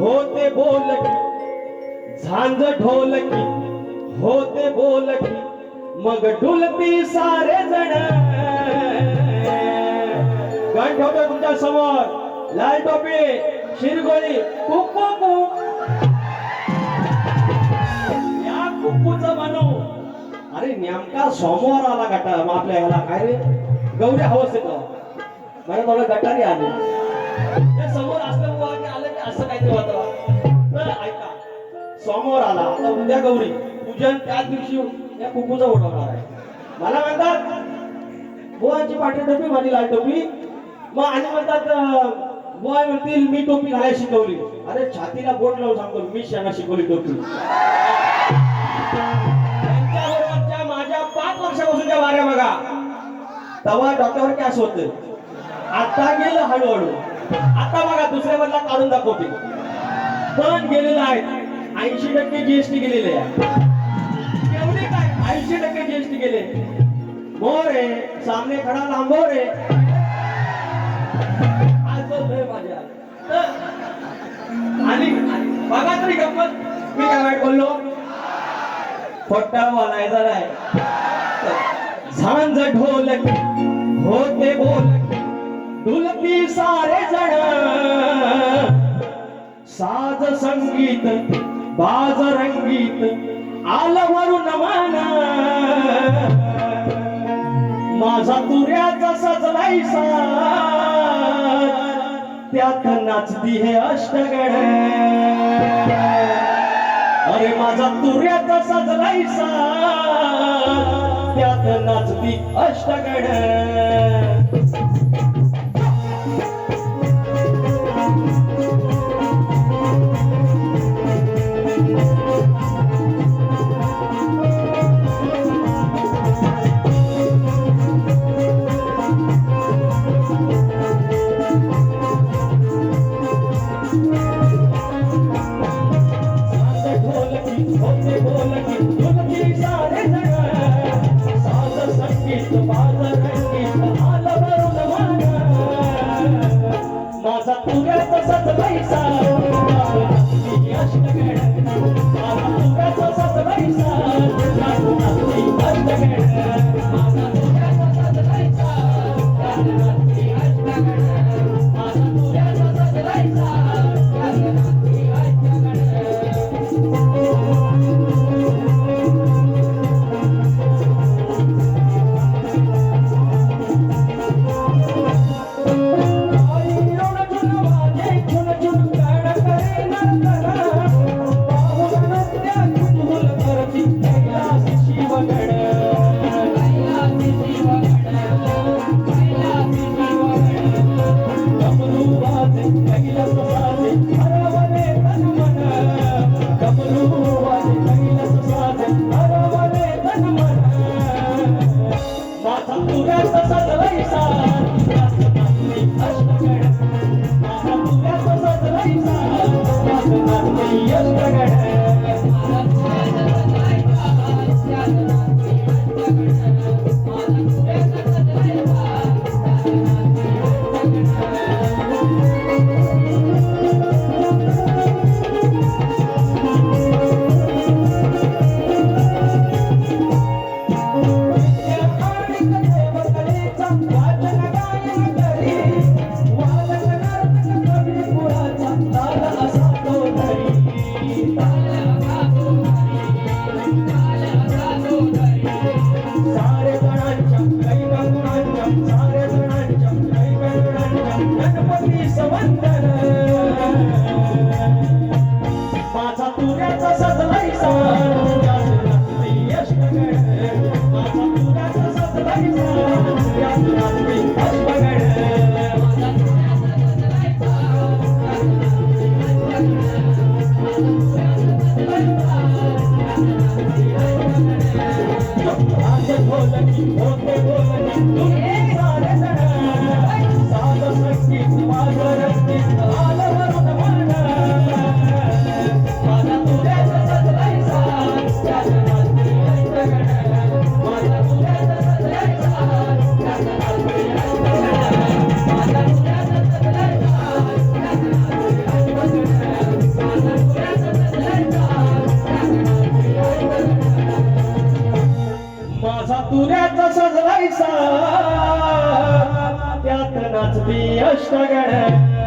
होते बोलकी झांज ढोलकी होते बोलकी मग डुलती सारे जण. गण ठेवतोय तुमच्यासमोर? लाल टोपी शिरगोळी कुप्पू या कुक्कूचं म्हणू अरे नेमका सोमवार आला गटा आपल्या ह्याला काय रे? गौरी हवस येतो मला थोडं गटारी आली. ते समोर असलं सोमवार आला. आता उद्या गौरी. पूजन त्याच दिवशी या कुकूचा उडवणार आहे. मला म्हणतात बुवाची पाठी टोपी माझी लाल टोपी मग आणि म्हणतात बुवा म्हणतील मी टोपी घालायला शिकवली. अरे छातीला बोट लावून सांगतो मी त्यांना शिकवली टोपी. त्यांच्याबरोबरच्या माझ्या पाच वर्षापासूनच्या वाऱ्या बघा. तवा डॉक्टर कॅश होत आता गेलं हळूहळू. आता बघा दुसऱ्या बदला काढून दाखवते. पण गेलेलं आहे. ऐंशी टक्के जीएसटी गेलेले आहे. एवढे काय? ऐंशी टक्के जीएसटी गेले. मोर आहे. सामने खडा लांबो रे आज तो लय माझ्या. तर, आणि बघा तरी गप्पत. मी काय वाईट बोललो? फट्टा बोलायचा नाही. झांज ढोलकी होते बोलकी डुलती सारे जण. साज संगीत बाज रंगीत आलं वरून मान. माझा तुऱ्याचा सजलायसा त्यात नाचती हे अष्टगण. अरे माझा तुऱ्याचा सजलायसा त्यात नाचती अष्टगण. माझा तुझ्या तसाच पैसा. तुऱ्याचा सजवायचा. त्यात नाचती अष्टगण